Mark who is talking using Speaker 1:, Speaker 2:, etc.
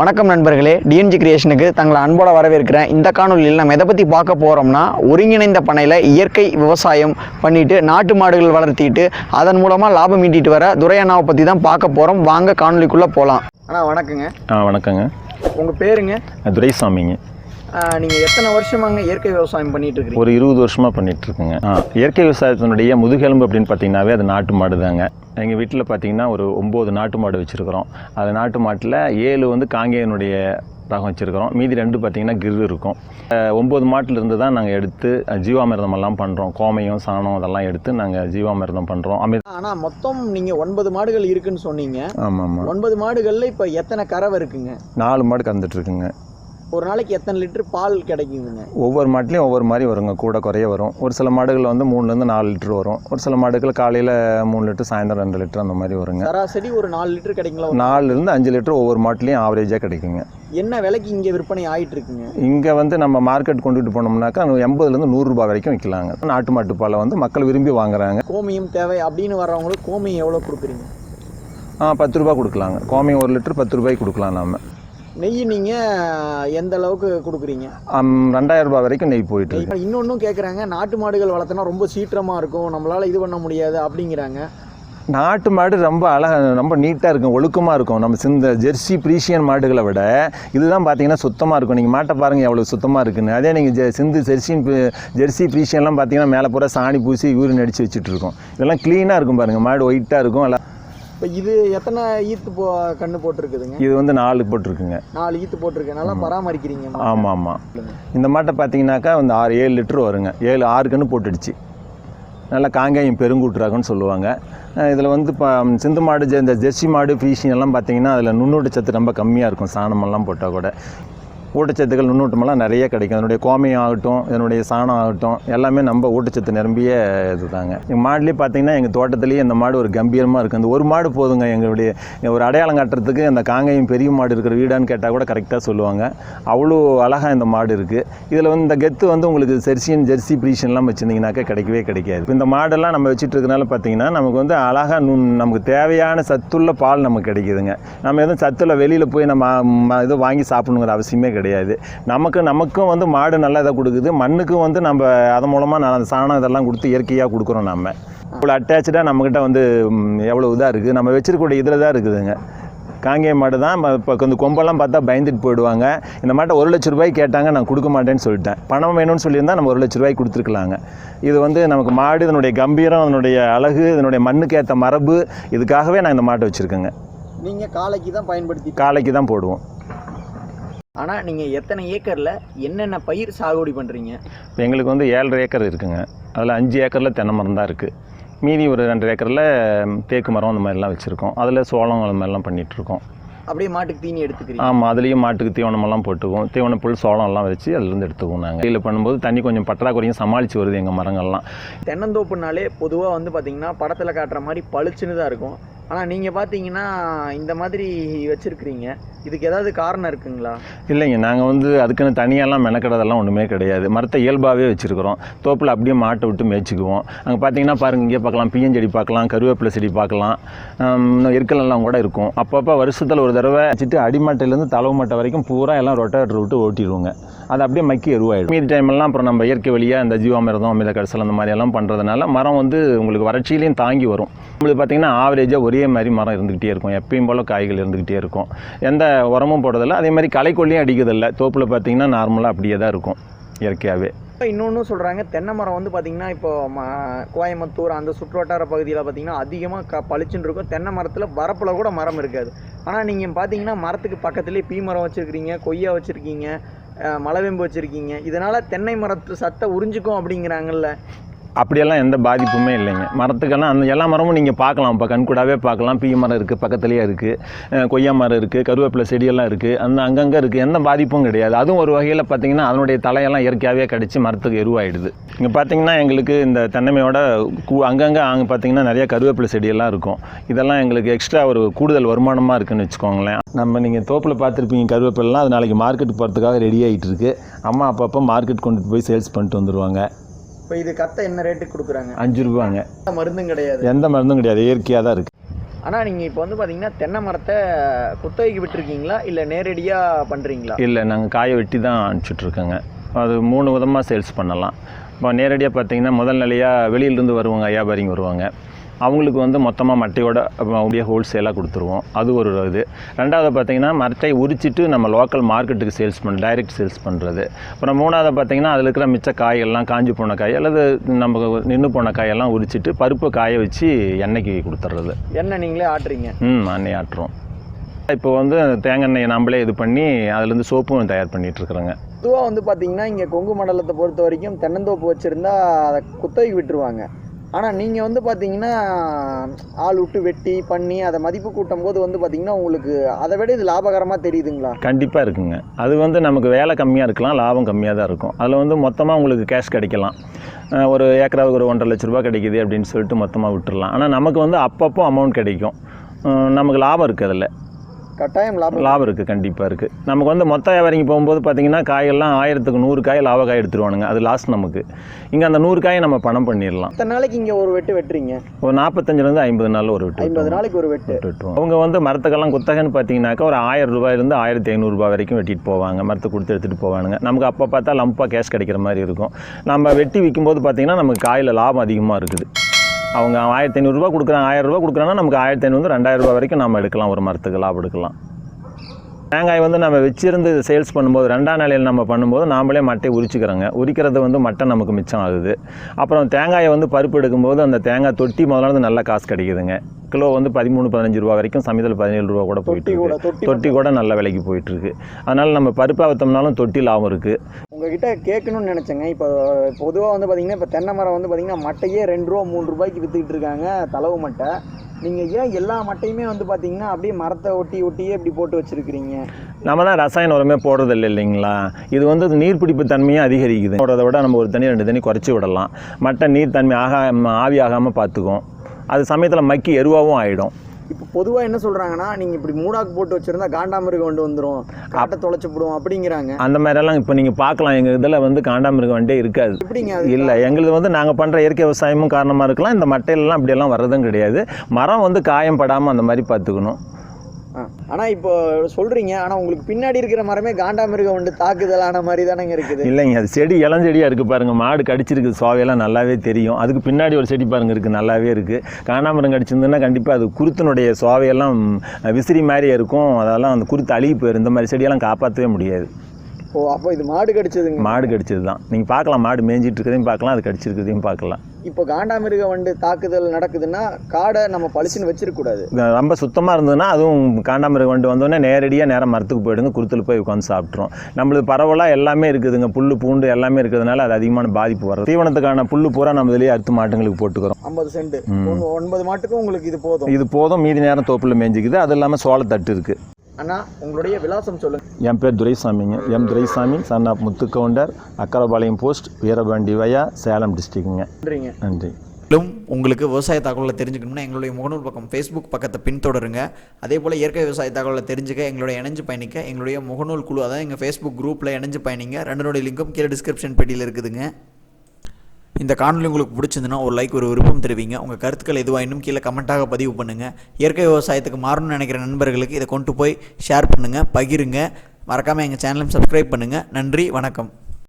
Speaker 1: வணக்கம் நண்பர்களே. டிஎன்ஜி கிரியேஷனுக்கு தங்களை அன்போட வரவேற்கிறேன். இந்த காணொலியில் நம்ம எதை பற்றி பார்க்க போகிறோம்னா ஒருங்கிணைந்த பண்ணையில் இயற்கை விவசாயம் பண்ணிட்டு நாட்டு மாடுகள் வளர்த்திட்டு அதன் மூலமாக லாபம் ஈட்டிட்டு வர துரையண்ணாவை பற்றி தான் பார்க்க போகிறோம் வாங்க காணொலிக்குள்ளே போகலாம் அண்ணா வணக்கங்க.
Speaker 2: ஆ வணக்கங்க.
Speaker 1: உங்கள் பேருங்க?
Speaker 2: துரைசாமிங்க.
Speaker 1: நீங்கள் எத்தனை வருஷமாங்க இயற்கை விவசாயம் பண்ணிட்டு இருக்கிறீங்க
Speaker 2: ஒரு இருபது வருஷமாக பண்ணிகிட்ருக்குங்க ஆ இயற்கை விவசாயத்தினுடைய முதுகெலும்பு அப்படின்னு பார்த்தீங்கன்னாவே அது நாட்டு மாடு தாங்க எங்கள் வீட்டில் பார்த்தீங்கன்னா ஒரு ஒம்பது நாட்டு மாடு வச்சுருக்கிறோம். அது நாட்டு மாட்டில் ஏழு வந்து காங்கேயனுடைய ரகம் வச்சுருக்கிறோம். மீதி ரெண்டு பார்த்தீங்கன்னா கிர் இருக்கும். ஒம்பது மாட்டிலிருந்து தான் நாங்கள் எடுத்து ஜீவாமிர்தம் எல்லாம் பண்ணுறோம் கோமையும் சாணம் அதெல்லாம் எடுத்து நாங்கள் ஜீவாமிர்தம் பண்ணுறோம் அமிர்
Speaker 1: ஆனால் மொத்தம் நீங்கள் ஒன்பது மாடுகள் இருக்குன்னு சொன்னீங்க.
Speaker 2: ஆமாம். ஆமாம்
Speaker 1: ஒன்பது மாடுகளில் இப்போ எத்தனை கறவை இருக்குங்க?
Speaker 2: நாலு மாடு கறந்துட்டுருக்குங்க
Speaker 1: ஒரு நாளைக்கு எத்தனை லிட்டர் பால் கிடைக்குதுங்க?
Speaker 2: ஒவ்வொரு மாட்டுலேயும் ஒவ்வொரு மாதிரி வருங்க. கூட குறைய வரும். ஒரு சில மாடுகள் வந்து மூணுலேருந்து நாலு லிட்டர் வரும். ஒரு சில மாடுகள் காலையில் மூணு லிட்டர் சாயந்தரம் ரெண்டு லிட்டர் அந்த மாதிரி வருங்க.
Speaker 1: சராசரி ஒரு நாலு லிட்டர் கிடைக்குங்களா?
Speaker 2: நாலுலேருந்து அஞ்சு லிட்டர் ஒவ்வொரு மாட்டுலேயும் ஆவரேஜாக கிடைக்குங்க.
Speaker 1: என்ன விலைக்கு இங்கே விற்பனை ஆயிட்டு இருக்குங்க?
Speaker 2: இங்கே வந்து நம்ம மார்க்கெட் கொண்டுட்டு போனோம்னாக்கா எண்பதுலேருந்து நூறுரூபா வரைக்கும் விற்கலாங்க நாட்டு மாட்டு பாலை வந்து மக்கள் விரும்பி வாங்குறாங்க.
Speaker 1: கோமியம் தேவை அப்படின்னு வர்றவங்களுக்கு கோமியம் எவ்வளோ கொடுக்குறீங்க?
Speaker 2: ஆ பத்து ரூபா கொடுக்கலாங்க. கோமியம் ஒரு லிட்டர் பத்து ரூபாய்க்கு கொடுக்கலாம் நாம.
Speaker 1: நெய் நீங்கள் எந்த அளவுக்கு கொடுக்குறீங்க?
Speaker 2: ரெண்டாயிரம் ரூபாய் வரைக்கும் நெய் போயிட்டு இருக்கு.
Speaker 1: இன்னொன்றும் கேட்குறாங்க நாட்டு மாடுகள் வளர்த்தனா ரொம்ப சீற்றமாக இருக்கும் நம்மளால் இது பண்ண முடியாது அப்படிங்கிறாங்க.
Speaker 2: நாட்டு மாடு ரொம்ப அழகாக ரொம்ப நீட்டாக இருக்கும் ஒழுக்கமாக இருக்கும். நம்ம சிந்த ஜெர்சி ப்ரீஷியன் மாடுகளை விட இதுதான் பார்த்தீங்கன்னா சுத்தமாக இருக்கும். நீங்கள் மாட்டை பாருங்கள் எவ்வளோ சுத்தமாக இருக்குன்னு. அதே நீங்கள் ஜெ சிந்து ஜெர்சின் ஜெர்சி ப்ரீஷியன்லாம் பார்த்தீங்கன்னா மேலே பூரா சாணி பூசி யூரின் அடித்து வச்சுட்டு இருக்கும். இதெல்லாம் க்ளீனாக இருக்கும் பாருங்கள் மாடு ஒயிட்டாக இருக்கும் எல்லாம்
Speaker 1: இப்போ இது எத்தனை ஈத்து போ கண்ணு போட்டிருக்குதுங்க?
Speaker 2: இது வந்து நாலு போட்டிருக்குங்க.
Speaker 1: நாலு ஈத்து போட்டிருக்கு. நல்லா பராமரிக்கிறீங்க
Speaker 2: ஆமாம் ஆமாம். இந்த மாட்டை பார்த்தீங்கன்னாக்கா வந்து ஆறு ஏழு லிட்டர் வருங்க. ஏழு ஆறு கன்று போட்டுடுச்சு. நல்லா காங்கேயம் பெருங்கூட்டுறாங்கன்னு சொல்லுவாங்க. இதில் வந்து இப்போ சிந்து மாடு இந்த ஜெர்சி மாடு ஃப்ரீஷிங் எல்லாம் பார்த்தீங்கன்னா அதில் நுண்ணூட்ட சத்து ரொம்ப கம்மியாக இருக்கும். சாணமெல்லாம் போட்டால் கூட. ஊட்டச்சத்துக்கள் நுண்ணூட்டமெல்லாம் நிறைய கிடைக்கும். அதனுடைய கோமியம் ஆகட்டும் இதனுடைய சாணம் ஆகட்டும் எல்லாமே நம்ம ஊட்டச்சத்து நிரம்பிய இது தாங்க எங்கள் மாடுலேயே பார்த்தீங்கன்னா எங்கள் தோட்டத்துலேயே இந்த மாடு ஒரு கம்பீரமாக இருக்குது அந்த ஒரு மாடு போதுங்க எங்களுடைய ஒரு அடையாளம் காட்டுறதுக்கு அந்த காங்கையும் பெரிய மாடு இருக்கிற வீடான்னு கேட்டால் கூட கரெக்டாக சொல்லுவாங்க. அவ்வளோ அழகாக இந்த மாடு இருக்குது இதில் வந்து இந்த கெத்து வந்து உங்களுக்கு செர்சியன் ஜெர்சி ப்ரீஷன்லாம் வச்சுருந்தீங்கனாக்கா கிடைக்கவே கிடைக்காது. இந்த மாடெல்லாம் நம்ம வச்சுட்டு இருக்கனால பார்த்தீங்கன்னா நமக்கு வந்து அழகாக நுண் நமக்கு தேவையான சத்துள்ள பால் நமக்கு கிடைக்குதுங்க. நம்ம எதுவும் சத்துள்ள வெளியில் போய் நம்ம இது வாங்கி சாப்பிடணுங்கிற அவசியமே கிடையாது. நமக்கு நமக்கும் வந்து மாடு நல்லா இதை கொடுக்குது. மண்ணுக்கும் வந்து நம்ம அதன் மூலமாக நான் அந்த சாணம் இதெல்லாம் கொடுத்து இயற்கையாக கொடுக்குறோம் நம்ம இவ்வளோ அட்டாச்சாக நம்மக்கிட்ட வந்து எவ்வளோ இதாக இருக்குது. நம்ம வச்சிருக்கக்கூடிய இதில் தான் இருக்குதுங்க. காங்கேய மாடு தான். இப்போ கொஞ்சம் கொம்பெல்லாம் பார்த்தா பயந்துட்டு போயிடுவாங்க. இந்த மாட்டை ஒரு லட்ச ரூபாய் கேட்டாங்க நான் கொடுக்க மாட்டேன்னு சொல்லிட்டேன். பணம் வேணும்னு சொல்லியிருந்தா நம்ம ஒரு லட்ச ரூபாய் கொடுத்துருக்கலாங்க. இது வந்து நமக்கு மாடு இதனுடைய கம்பீரம் இதனுடைய அழகு இதனுடைய மண்ணுக்கு ஏற்ற மரபு இதுக்காகவே நான் இந்த மாட்டை வச்சுருக்கேங்க.
Speaker 1: நீங்கள் காலைக்கு தான் பயன்படுத்தி
Speaker 2: காலைக்கு தான் போடுவோம்.
Speaker 1: ஆனால் நீங்கள் எத்தனை ஏக்கரில் என்னென்ன பயிர் சாகுபடி பண்ணுறீங்க
Speaker 2: இப்போ எங்களுக்கு வந்து ஏழரை ஏக்கர் இருக்குங்க. அதில் அஞ்சு ஏக்கரில் தென்னை மரம் தான் இருக்குது மீதி ஒரு ரெண்டு ஏக்கரில் தேக்கு மரம் அந்த மாதிரிலாம் வச்சுருக்கோம். அதில் சோளம் அந்த மாதிரிலாம் பண்ணிகிட்ருக்கோம்
Speaker 1: அப்படியே மாட்டுக்கு தீனி எடுத்துக்கிறீங்க.
Speaker 2: ஆமாம் அதுலேயும் மாட்டுக்கு தீவனமெல்லாம் போட்டுக்குவோம். தீவன புல் சோளம்லாம் வச்சு அதுலேருந்து எடுத்துக்குவோம் நாங்கள் இதில் பண்ணும்போது தண்ணி கொஞ்சம் பற்றாக்குறையும் சமாளித்து வருது எங்கள் மரங்கள்லாம்.
Speaker 1: தென்னந்தோப்புனாலே பொதுவாக வந்து பார்த்தீங்கன்னா படத்தில் காட்டுற மாதிரி பளிச்சுன்னு தான் இருக்கும். ஆனால் நீங்கள் பார்த்தீங்கன்னா இந்த மாதிரி வச்சுருக்கிறீங்க. இதுக்கு ஏதாவது காரணம் இருக்குங்களா?
Speaker 2: இல்லைங்க. நாங்கள் வந்து அதுக்குன்னு தனியாலாம் மெனக்கடதெல்லாம் ஒன்றுமே கிடையாது. மரத்தை இயல்பாகவே வச்சுருக்கிறோம். தோப்பில் அப்படியே மாட்டை விட்டு மேய்ச்சிக்குவோம். அங்கே பார்த்தீங்கன்னா பாருங்கள் இங்கே பார்க்கலாம் பியஞ்செடி பார்க்கலாம் கருவேப்பிலை செடி பார்க்கலாம் இன்னும் எருக்கலெல்லாம் கூட இருக்கும். அப்பப்போ வருஷத்தில் ஒரு தடவை வச்சுட்டு அடிமட்டையிலேருந்து தலவு மட்டை வரைக்கும் பூரா எல்லாம் ரொட்டேட்டர் விட்டு ஓட்டிடுவோங்க. அது அப்படியே மக்கி எருவாயிடும். மீதி டைமெல்லாம் அப்புறம் நம்ம இயற்கை வழியாக இந்த ஜீவாமிரதம் அமித கடைசல் அந்த மாதிரி எல்லாம் பண்ணுறதுனால மரம் வந்து உங்களுக்கு வறட்சியிலையும் தாங்கி வரும். நம்மளுக்கு பார்த்தீங்கன்னா ஆவரேஜாக ஒரே மாதிரி மரம் இருந்துக்கிட்டே இருக்கும். எப்பயும் போல் காய்கள் இருந்துக்கிட்டே இருக்கும். எந்த உரமும் போடுறதில்ல. அதே மாதிரி களைக்கொல்லியும் அடிக்கிறதில்ல தோப்பில் பார்த்தீங்கன்னா நார்மலாக அப்படியே தான் இருக்கும் இயற்கையாகவே இப்போ
Speaker 1: இன்னொன்று சொல்கிறாங்க தென்னை மரம் வந்து பார்த்திங்கன்னா இப்போ ம கோயம்புத்தூர் அந்த சுற்றுவட்டார பகுதியில் பார்த்திங்கன்னா அதிகமாக க பளிச்சுன்னு இருக்கும். தென்னை மரத்தில் வரப்பில் கூட மரம் இருக்காது. ஆனால் நீங்கள் பார்த்தீங்கன்னா மரத்துக்கு பக்கத்துலேயே பீ மரம் வச்சுருக்கிறீங்க கொய்யா வச்சுருக்கீங்க மலைவேம்பு வச்சுருக்கீங்க. இதனால் தென்னை மரத்து சத்தை உறிஞ்சிக்கும் அப்படிங்கிறாங்கல்ல.
Speaker 2: அப்படியெல்லாம் எந்த பாதிப்புமே இல்லைங்க. மரத்துக்கெல்லாம் அந்த எல்லா மரமும் நீங்கள் பார்க்கலாம். இப்போ கண்கூடாவே பார்க்கலாம். பீ மரம் இருக்குது பக்கத்துலேயே இருக்குது கொய்யா மரம் இருக்குது கருவேப்பிலை செடியெல்லாம் இருக்குது அந்த அங்கங்கே இருக்குது எந்த பாதிப்பும் கிடையாது. அதுவும் ஒரு வகையில் பார்த்தீங்கன்னா அதனுடைய தலையெல்லாம் இயற்கையாகவே கடிச்சு மரத்துக்கு எருவாயிடுது. இங்கே பார்த்தீங்கன்னா எங்களுக்கு இந்த தென்னமையோட கூ அங்கங்கே அங்கே பார்த்தீங்கன்னா நிறைய கருவேப்பிலை செடியெல்லாம் இருக்கும். இதெல்லாம் எங்களுக்கு எக்ஸ்ட்ரா ஒரு கூடுதல் வருமானமாக இருக்குன்னு வச்சுக்கோங்களேன். நம்ம நீங்கள் தோப்பில் பார்த்துருப்பீங்க கருவேப்பிலாம் அது நாளைக்கு மார்க்கெட்டுக்கு போகிறதுக்காக ரெடி ஆகிட்டு இருக்குது அம்மா அப்பப்போ மார்க்கெட் கொண்டுட்டு போய் சேல்ஸ் பண்ணிட்டு வந்துடுவாங்க
Speaker 1: இப்போ இது கத்தை என்ன ரேட்டுக்கு கொடுக்குறாங்க?
Speaker 2: அஞ்சு ரூபாங்க.
Speaker 1: மருந்தும் கிடையாது.
Speaker 2: எந்த மருந்தும் கிடையாது. இயற்கையாக தான் இருக்குது
Speaker 1: ஆனால் நீங்கள் இப்போ வந்து பார்த்தீங்கன்னா தென்னை மரத்தை குத்தகைக்கு விட்டுருக்கீங்களா? இல்லை நேரடியாக பண்ணுறீங்களா
Speaker 2: இல்லை நாங்கள் காயை வெட்டி தான் அனுப்பிச்சிட்ருக்கோங்க அது மூணு விதமாக சேல்ஸ் பண்ணலாம். இப்போ நேரடியாக பார்த்தீங்கன்னா முதல் நிலையாக வெளியிலேருந்து வருவாங்க வியாபாரிங்க வருவாங்க. அவங்களுக்கு வந்து மொத்தமாக மட்டையோட அப்படியே ஹோல்சேலாக கொடுத்துருவோம். அது ஒரு இது. ரெண்டாவது பார்த்தீங்கன்னா மட்டையை உரிச்சிட்டு நம்ம லோக்கல் மார்க்கெட்டுக்கு சேல்ஸ் பண்ண டைரக்ட் சேல்ஸ் பண்ணுறது அப்புறம் மூணாவது பார்த்தீங்கன்னா அதில் இருக்கிற மிச்ச காயெல்லாம் காஞ்சி போன காய் அல்லது நம்ம நின்று போன காயெல்லாம் உரிச்சிட்டு பருப்பை காய வச்சு எண்ணெய்க்கு கொடுத்துட்றது
Speaker 1: என்ன நீங்களே ஆட்டுறீங்க?
Speaker 2: ம் எண்ணெய் ஆட்டுறோம். இப்போ வந்து தேங்காய் எண்ணெயை நம்மளே இது பண்ணி அதுலேருந்து சோப்பும் தயார் பண்ணிட்டு இருக்கிறோங்க
Speaker 1: பொதுவாக வந்து பார்த்தீங்கன்னா இங்கே கொங்கு மண்டலத்தை பொறுத்த வரைக்கும் தென்னந்தோப்பு வச்சுருந்தா அதை குத்தகைக்கு விட்டுருவாங்க. ஆனால் நீங்கள் வந்து பார்த்தீங்கன்னா ஆள் விட்டு வெட்டி பண்ணி அதை மதிப்பு கூட்டும் போது வந்து பார்த்தீங்கன்னா உங்களுக்கு அதை விட இது லாபகரமாக தெரியுதுங்களா?
Speaker 2: கண்டிப்பாக இருக்குங்க. அது வந்து நமக்கு வேலை கம்மியாக இருக்கலாம் லாபம் கம்மியாக தான் இருக்கும். அதில் வந்து மொத்தமாக உங்களுக்கு கேஷ் கிடைக்கலாம். ஒரு ஏக்கராவுக்கு ஒரு ஒன்றரை லட்ச ரூபா கிடைக்குது அப்படின்னு சொல்லிட்டு மொத்தமாக விட்டுடலாம் ஆனால் நமக்கு வந்து அப்பப்போ அமௌண்ட் கிடைக்கும். நமக்கு லாபம் இருக்குது அதில்.
Speaker 1: கட்டாயம் லாபம்
Speaker 2: லாபம் இருக்குது கண்டிப்பாக இருக்குது நமக்கு வந்து மொத்த வியாபாரிங்க போகும்போது பார்த்தீங்கன்னா காயெல்லாம் ஆயிரத்துக்கு நூறு காய் லாப காய் எடுத்துருவானுங்க. அது லாஸ்ட் நமக்கு. இங்கே அந்த நூறு காயை நம்ம பணம் பண்ணிடலாம்
Speaker 1: எத்தனை நாளைக்கு இங்கே ஒரு வெட்டு வெட்டுறீங்க?
Speaker 2: ஒரு நாற்பத்தஞ்சிலேருந்து ஐம்பது நாளில் ஒரு விட்டு
Speaker 1: ஐம்பது. நாளைக்கு ஒரு வெட்டு.
Speaker 2: விட்டு விட்டுருவோம் அவங்க வந்து மரத்துக்கெல்லாம் குத்தகைன்னு பார்த்தீங்கன்னாக்கா ஒரு ஆயிரம் ரூபாயிலேருந்து ஆயிரத்தி ஐநூறுரூபா வரைக்கும் வெட்டிட்டு போவாங்க. மரத்தை கொடுத்து எடுத்துகிட்டு போவானுங்க. நமக்கு அப்போ பார்த்தா லம்பாக கேஷ் கிடைக்கிற மாதிரி இருக்கும். நம்ம வெட்டி விற்கும்போது பார்த்தீங்கன்னா நமக்கு காயில் லாபம் அதிகமாக இருக்குது. அவங்க ஆயிரத்தி ஐநூறுரூவா கொடுக்குறாங்க ஆயிரம் ரூபாய் கொடுக்குறாங்கன்னா நமக்கு ஆயிரத்தி ஐநூறு ரெண்டாயிரம் ரூபாய் வரைக்கும் நம்ம எடுக்கலாம் ஒரு மரத்துக்கு லாபம் எடுக்கலாம். தேங்காய் வந்து நம்ம வச்சிருந்து சேல்ஸ் பண்ணும்போது ரெண்டாம் நிலையில் நம்ம பண்ணும்போது நாமளே மட்டையை உரிச்சுக்கிறோங்க. உரிக்கிறது வந்து மட்டை நமக்கு மிச்சம் ஆகுது அப்புறம் தேங்காயை வந்து பருப்பு எடுக்கும்போது அந்த தேங்காய் தொட்டி முதல்ல வந்து நல்ல காசு கிடைக்குதுங்க. கிலோ வந்து பதிமூணு பதினஞ்சு ரூபா வரைக்கும் சமயத்தில் பதினேழு ரூபா கூட போயிட்டு இருக்கு
Speaker 1: தொட்டி
Speaker 2: கூட நல்ல விலைக்கு போயிட்டு இருக்கு அதனால நம்ம பருப்பா விற்றோம்னாலும் தொட்டி லாபம் இருக்கு.
Speaker 1: உங்ககிட்ட கேட்கணும்னு நினச்சேங்க. இப்போ பொதுவாக வந்து பார்த்தீங்கன்னா இப்போ தென்னை மரம் வந்து பார்த்தீங்கன்னா மட்டையே ரெண்டு ரூபா மூணு ரூபாய்க்கு விற்றுக்கிட்டு இருக்காங்க தளவு மட்டை. நீங்கள் ஏன் எல்லா மட்டையுமே வந்து பார்த்தீங்கன்னா அப்படியே மரத்தை ஒட்டி ஒட்டியே இப்படி போட்டு வச்சுருக்கிறீங்க?
Speaker 2: நம்ம தான் ரசாயன உரமே போடுறது இல்லை இல்லைங்களா? இது வந்து நீர்பிடிப்பு தன்மையை அதிகரிக்குது. போடுறத விட நம்ம ஒரு தண்ணி ரெண்டு தண்ணி குறைச்சி விடலாம். மட்டை நீர் தன்மை ஆகாம ஆவி ஆகாமல் பார்த்துக்கும். அது சமயத்தில் மக்கி எருவாகவும் ஆகிடும்
Speaker 1: இப்போ பொதுவாக என்ன சொல்கிறாங்கன்னா நீங்கள் இப்படி மூடாக்கு போட்டு வச்சுருந்தா காண்டாமிருகம் கொண்டு வந்துடும் காட்டை தொலைச்சி போடுவோம் அப்படிங்கிறாங்க.
Speaker 2: அந்த மாதிரியெல்லாம் இப்போ நீங்கள் பார்க்கலாம். எங்கள் இதில் வந்து காண்டாமிருகம் வண்டே இருக்காது.
Speaker 1: எப்படிங்க
Speaker 2: இல்லை எங்களுது வந்து நாங்கள் பண்ணுற இயற்கை விவசாயமும் காரணமாக இருக்கலாம். இந்த மட்டையிலலாம் அப்படியெல்லாம் வர்றதும் கிடையாது. மரம் வந்து காயம் படாமல் அந்த மாதிரி பார்த்துக்கணும்.
Speaker 1: ஆனால் இப்போ சொல்கிறீங்க ஆனால் உங்களுக்கு பின்னாடி இருக்கிற மரமே காண்டாமிருகம் வந்து தாக்குதலான மாதிரி தானேங்க இருக்குது.
Speaker 2: இல்லைங்க அது செடி இளஞ்செடியாக இருக்குது பாருங்கள் மாடு கடிச்சிருக்கு சுவாவையெல்லாம் நல்லாவே தெரியும். அதுக்கு பின்னாடி ஒரு செடி பாருங்கள் இருக்குது நல்லாவே இருக்குது காணாமரம் கடிச்சிருந்ததுன்னா கண்டிப்பாக அது குருத்தினுடைய சுவாவையெல்லாம் விசிறி மாதிரி இருக்கும். அதெல்லாம் அந்த குருத்து அழுகி போயிடும் இந்த மாதிரி செடியெல்லாம் காப்பாற்றவே முடியாது.
Speaker 1: ஓ அப்போ இது மாடு கடிச்சதுங்க.
Speaker 2: மாடு கடிச்சது தான் நீங்கள் பார்க்கலாம் மாடு மேய்ஞ்சிட்டு இருக்கிறதையும் பார்க்கலாம் அது கடிச்சிருக்கிறதையும் பார்க்கலாம்.
Speaker 1: இப்போ காண்டாமிருக வண்டு தாக்குதல் நடக்குதுன்னா காடை நம்ம பளிச்சுன்னு வச்சிருக்கக்கூடாது.
Speaker 2: இது ரொம்ப சுத்தமாக இருந்ததுன்னா அதுவும் காண்டாமிருகம் வண்டு வந்தோடனே நேரடியாக நேரம் மரத்துக்கு போயிடுங்க குருத்தில் போய் உட்காந்து சாப்பிட்ரும் நம்மளுக்கு பரவலாக எல்லாமே இருக்குதுங்க புல் பூண்டு எல்லாமே இருக்கிறதுனால அது அதிகமான பாதிப்பு வரும் தீவனத்துக்கான புல் பூரா நம்ம இதுலேயே அறுத்து மாட்டுங்களுக்கு போட்டுக்கிறோம்.
Speaker 1: ஐம்பது சென்ட் ஒன்பது மாட்டுக்கும் உங்களுக்கு இது போதும்.
Speaker 2: இது போதும் மீதி நேரம் தோப்பில் மேய்ஞ்சிக்குது. அது இல்லாமல் சோளத்தட்டு இருக்குது
Speaker 1: அண்ணா உங்களுடைய விலாசம் சொல்லுங்க.
Speaker 2: என் பேர் துரைசாமிங்க. M Duraisamy son of Muthugounder Akkarapalayam post Veerapandi via Salem டிஸ்ட்ரிக்ட்டுங்க
Speaker 1: நன்றிங்க.
Speaker 2: நன்றி.
Speaker 3: மேலும் உங்களுக்கு விவசாய தகவலை தெரிஞ்சுக்கணும்னா எங்களுடைய முகநூல் பக்கம் ஃபேஸ்புக் பக்கத்தை பின்தொடருங்க. அதே போல் இயற்கை விவசாய தகவலை தெரிஞ்சுக்க எங்களுடைய இணைஞ்சு பயணிக்க எங்களுடைய முகநூல் குழு அதான் எங்கள் ஃபேஸ்புக் குரூப்பில் இணைஞ்சு பயணிங்க. ரெண்டனுடைய லிங்க்கும் கீழே டிஸ்கிரிப்ஷன் பெட்டியில் இருக்குதுங்க. இந்த காணொலி உங்களுக்கு பிடிச்சிருந்துன்னா ஒரு லைக் ஒரு விருப்பம் தெரிவிங்க. உங்கள் கருத்துக்கள் எதுவாக இன்னும் கீழே கமெண்ட்டாக பதிவு பண்ணுங்கள் இயற்கை விவசாயத்துக்கு மாறணும்னு நினைக்கிற நண்பர்களுக்கு இதை கொண்டு போய் ஷேர் பண்ணுங்கள் பகிருங்க. மறக்காமல் எங்கள் சேனலும் சப்ஸ்கிரைப் பண்ணுங்கள் நன்றி வணக்கம்.